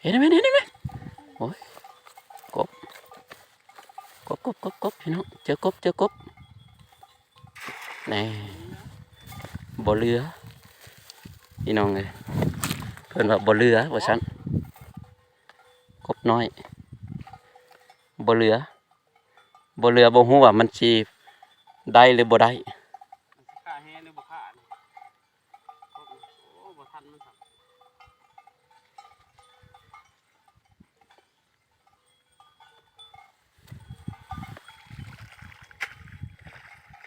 เห็นไหมเห็นไหมโอ้ยกบกบกบกบกบพี่น้องเจอกบเจอกบนี่บ่เรือพี่น้องเลยเพิ่นว่าบ่เรือว่าซั่นกบน้อยบ่เรือ บ่เรือบ่ฮู้ว่ามันสิได้หรือบ่ได้มันสิฆ่าแห้หรือบ่ฆ่านี่โอ้บ่ทันมันครับ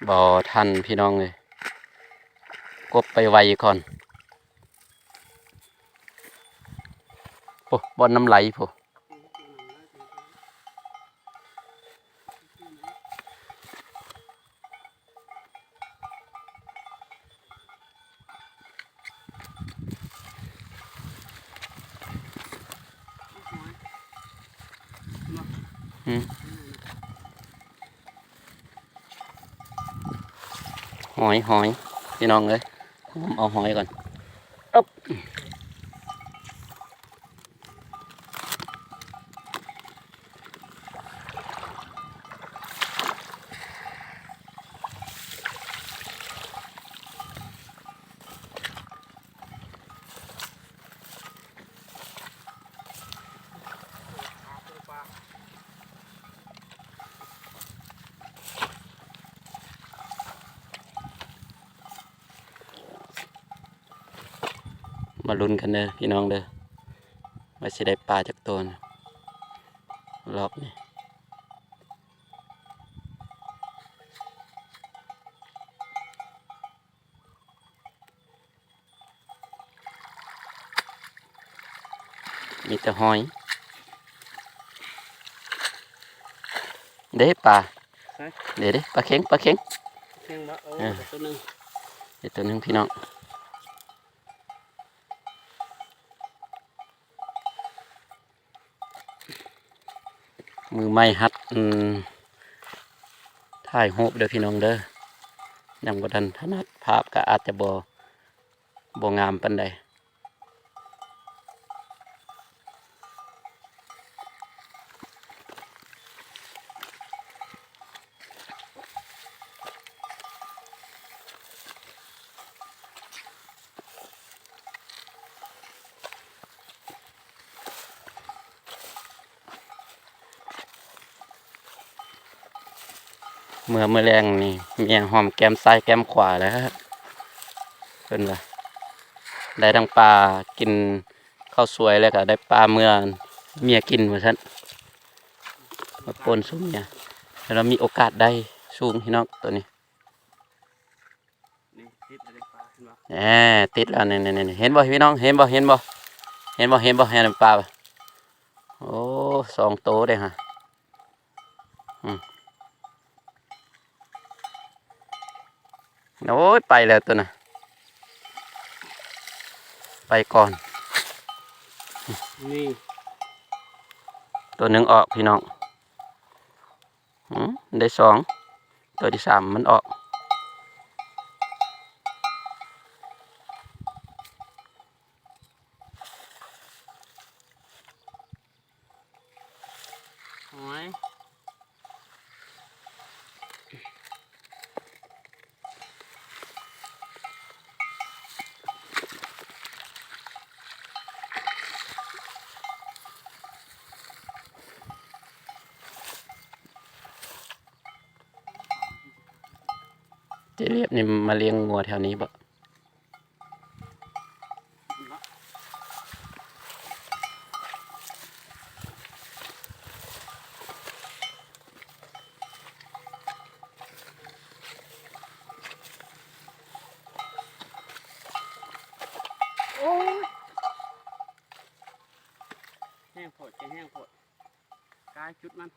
บ่ทันพี่น้องเลยกบไปไวก่อนโอ้บ่อนน้ำไหลผู้ หอยหอยพี่น้องเลยผมเอาหอยก่อนอ๊บ มาลุ้นกันเด้อพี่น้องเด้อว่าสิได้ปลาจากตัวนะรอบนี้มีแต่หอย เด้ปลาใช่เด้เด้ปลาเข็งปลาเข็งแห้งบ่โอ้อ่าตัวหนึงเดี๋ยวตัวหนึงพี่น้อง มือไม่หัดถ่ายรูปเด้อพี่น้องเด้อยังบ่ทันถนัดภาพก็อาจจะบ่บ่งามปานใด เมื่อเมื่อแรงนี่เมียหอมแก้มซ้ายแก้มขวาแล้วครับเพิ่นว่าได้ทั้งปลากินข้าวสวยแล้วก็ได้ปลาเมื่อเมียกินว่าซั่นมาปนสู้มเมียแล้วเรามีโอกาสได้สูงพี่น้องตัวนี้เนบ่แหมติดแล้วนี่นี่นี่เห็นบ่พี่น้องเห็นบ่เห็นบ่เห็นบ่เห็นบ่เห็นปลาบ่โอ้สองโตเลยฮะอืม โอ้ยไปแล้วตัวน่ะ ไปก่อน นี่ ตัวหนึ่งออกพี่น้องอืมได้สอง ตัวที่สามมันออก หอย เจเรียบนี่มาเลี้ยงงัวแถวนี้บ่โอ้ยแห้งโพดแกแห้งโพดกายจุดมัน